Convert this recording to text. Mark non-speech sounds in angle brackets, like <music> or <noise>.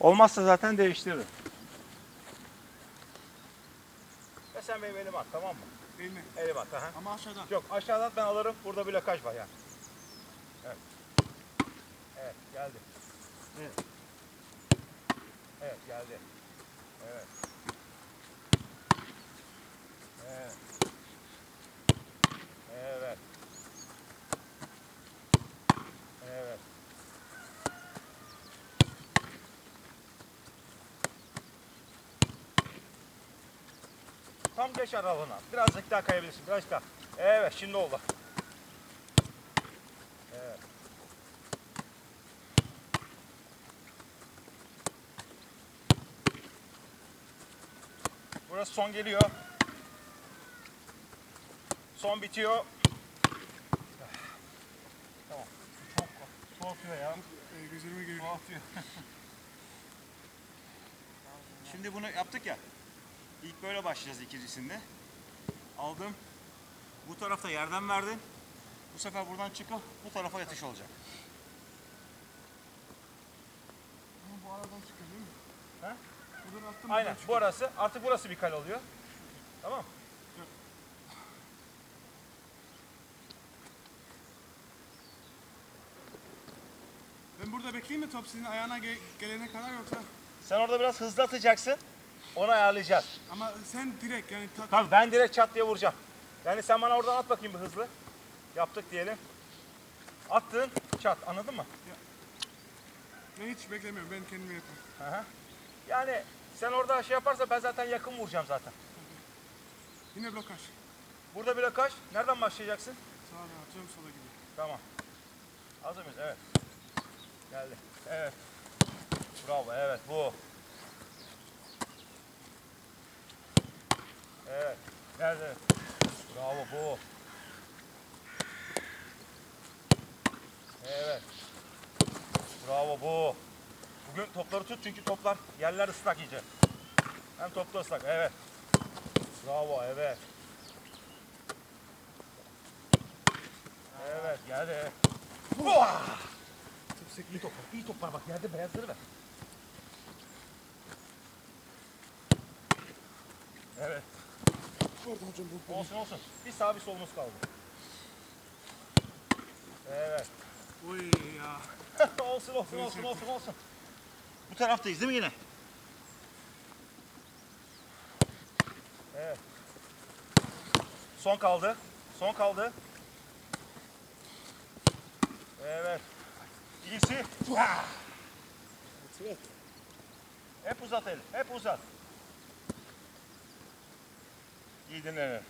Olmazsa zaten değiştiririm. Ve sen benim elime at tamam mı? Değil mi? Elime at. Aha. Ama aşağıdan. Yok aşağıdan ben alırım. Burada bir blokaj var yani. Evet. Evet geldi. Evet. Evet geldi. Evet. Evet. Evet. Tam geç aralığına. Birazcık daha kayabilirsin. Birazcık daha. Evet şimdi oldu. Evet. Burası son geliyor. Son bitiyor. Tamam. Çok soğutuyor ya. E, gözlerime geliyor. Soğutuyor. Şimdi bunu yaptık ya. İlk böyle başlayacağız ikincisinde. Aldım. Bu tarafta yerden verdin. Bu sefer buradan çıkıp bu tarafa yatış olacak. Ama bu aradan çıkıyor değil mi? Ha? Buradan attım. Aynen. Bu arası. Artık burası bir kale oluyor. Tamam. Ben burada bekleyeyim mi top sizin ayağına ge- gelene kadar yoksa? Sen orada biraz hızlı atacaksın. Onu ayarlayacağız. Ama sen direkt yani tak. Tabii ben direkt çat diye vuracağım. Yani sen bana oradan at bakayım bir hızlı. Yaptık diyelim. Attın çat anladın mı? Ben hiç beklemiyorum. Ben kendim yaparım. Hı. Yani sen orada şey yaparsan ben zaten yakın vuracağım zaten. Yine blokaj. Burada bir kaç. Nereden başlayacaksın? Sağa atıyorum sola gidiyor. Tamam. Hazır mıyız? Evet. Geldi. Evet. Bravo. Evet bu. Evet. Geldi. Bravo bu. Evet. Bravo bu. Bugün topları tut çünkü toplar yerler ıslak iyice. Hem top da ıslak. Evet. Bravo. Evet. Evet geldi. Vah! İyi top, iyi top var bak yerde beyazları ver. Evet, Hocam bu. olsun olsun. Bir sağ bir solumuz kaldı. Evet. Oy ya. <laughs> olsun olsun olsun olsun olsun. Bu taraftayız değil mi yine? Evet. Son kaldı. Son kaldı. Evet. İyisi. Hep uzat eli. Hep uzat. İyi dinlenin.